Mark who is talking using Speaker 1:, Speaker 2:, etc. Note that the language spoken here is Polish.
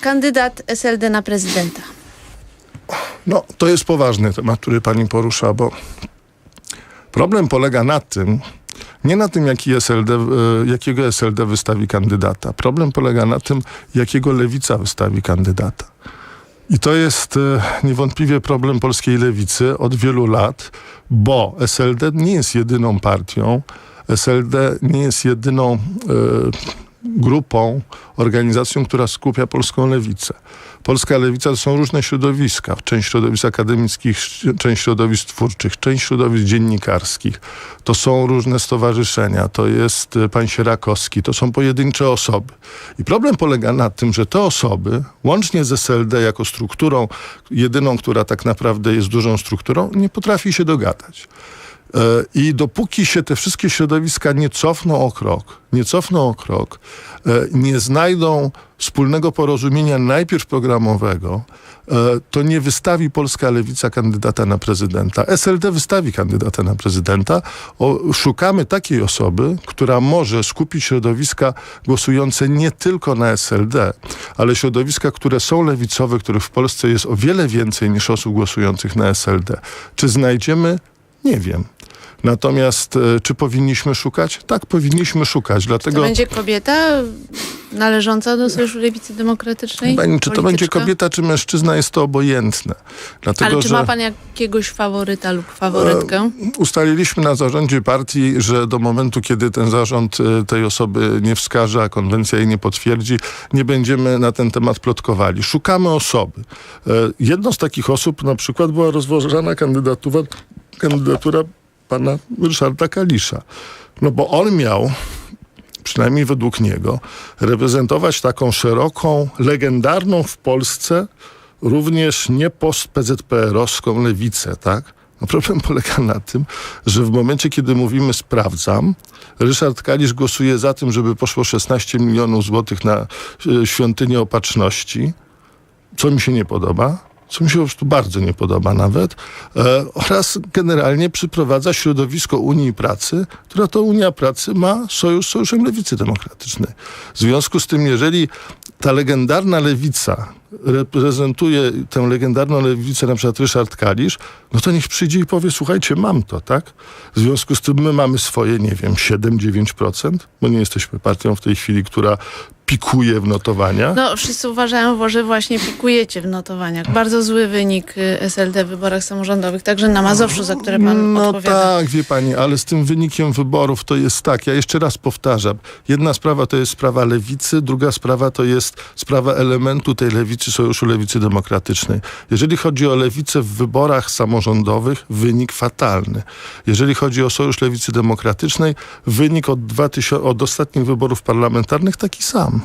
Speaker 1: kandydat SLD na prezydenta.
Speaker 2: No, to jest poważny temat, który pani porusza, bo problem polega na tym, nie na tym, jaki SLD, e, jakiego SLD wystawi kandydata. Problem polega na tym, jakiego lewica wystawi kandydata. I to jest e, niewątpliwie problem polskiej lewicy od wielu lat, bo SLD nie jest jedyną partią, SLD nie jest jedyną e, grupą, organizacją, która skupia polską lewicę. Polska lewica to są różne środowiska. Część środowisk akademickich, część środowisk twórczych, część środowisk dziennikarskich. To są różne stowarzyszenia. To jest e, pan Sierakowski. To są pojedyncze osoby. I problem polega na tym, że te osoby, łącznie z SLD jako strukturą, jedyną, która tak naprawdę jest dużą strukturą, nie potrafi się dogadać. E, I dopóki się te wszystkie środowiska nie cofną o krok, nie cofną o krok, e, nie znajdą wspólnego porozumienia najpierw programowego, e, to nie wystawi polska lewica kandydata na prezydenta. SLD wystawi kandydata na prezydenta. O, szukamy takiej osoby, która może skupić środowiska głosujące nie tylko na SLD, ale środowiska, które są lewicowe, których w Polsce jest o wiele więcej niż osób głosujących na SLD. Czy znajdziemy? Nie wiem. Natomiast e, czy powinniśmy szukać? Tak, powinniśmy szukać. Dlatego...
Speaker 1: To będzie kobieta należąca do Sojuszu Lewicy Demokratycznej?
Speaker 2: czy to będzie kobieta, czy mężczyzna, jest to obojętne.
Speaker 1: Dlatego, Ale czy ma pan jakiegoś faworyta lub faworytkę? E,
Speaker 2: ustaliliśmy na zarządzie partii, że do momentu, kiedy ten zarząd e, tej osoby nie wskaże, a konwencja jej nie potwierdzi, nie będziemy na ten temat plotkowali. Szukamy osoby. Jedną z takich osób na przykład była rozważana kandydatura, kandydatura pana Ryszarda Kalisza. No bo on miał przynajmniej według niego, reprezentować taką szeroką, legendarną w Polsce, również nie post-PZPR-owską lewicę, tak? No problem polega na tym, że w momencie, kiedy mówimy sprawdzam, Ryszard Kalisz głosuje za tym, żeby poszło 16 milionów złotych na e, świątynię opatrzności, co mi się nie podoba co mi się po prostu bardzo nie podoba nawet, e, oraz generalnie przyprowadza środowisko Unii Pracy, która to Unia Pracy ma sojusz z Sojuszem Lewicy Demokratycznej. W związku z tym, jeżeli ta legendarna lewica reprezentuje tę legendarną lewicę na przykład Ryszard Kalisz, no to niech przyjdzie i powie, słuchajcie, mam to, tak? W związku z tym my mamy swoje, nie wiem, 7-9%, bo nie jesteśmy partią w tej chwili, która pikuje w notowaniach.
Speaker 1: No, wszyscy uważają, że właśnie pikujecie w notowaniach. Bardzo zły wynik y, SLD w wyborach samorządowych, także na Mazowszu, za które pan
Speaker 2: no
Speaker 1: odpowiada.
Speaker 2: No tak, wie pani, ale z tym wynikiem wyborów to jest tak. Ja jeszcze raz powtarzam. Jedna sprawa to jest sprawa lewicy, druga sprawa to jest sprawa elementu tej lewicy, Sojuszu Lewicy Demokratycznej. Jeżeli chodzi o lewicę w wyborach samorządowych, wynik fatalny. Jeżeli chodzi o Sojusz Lewicy Demokratycznej, wynik od, 2000, od ostatnich wyborów parlamentarnych taki sam.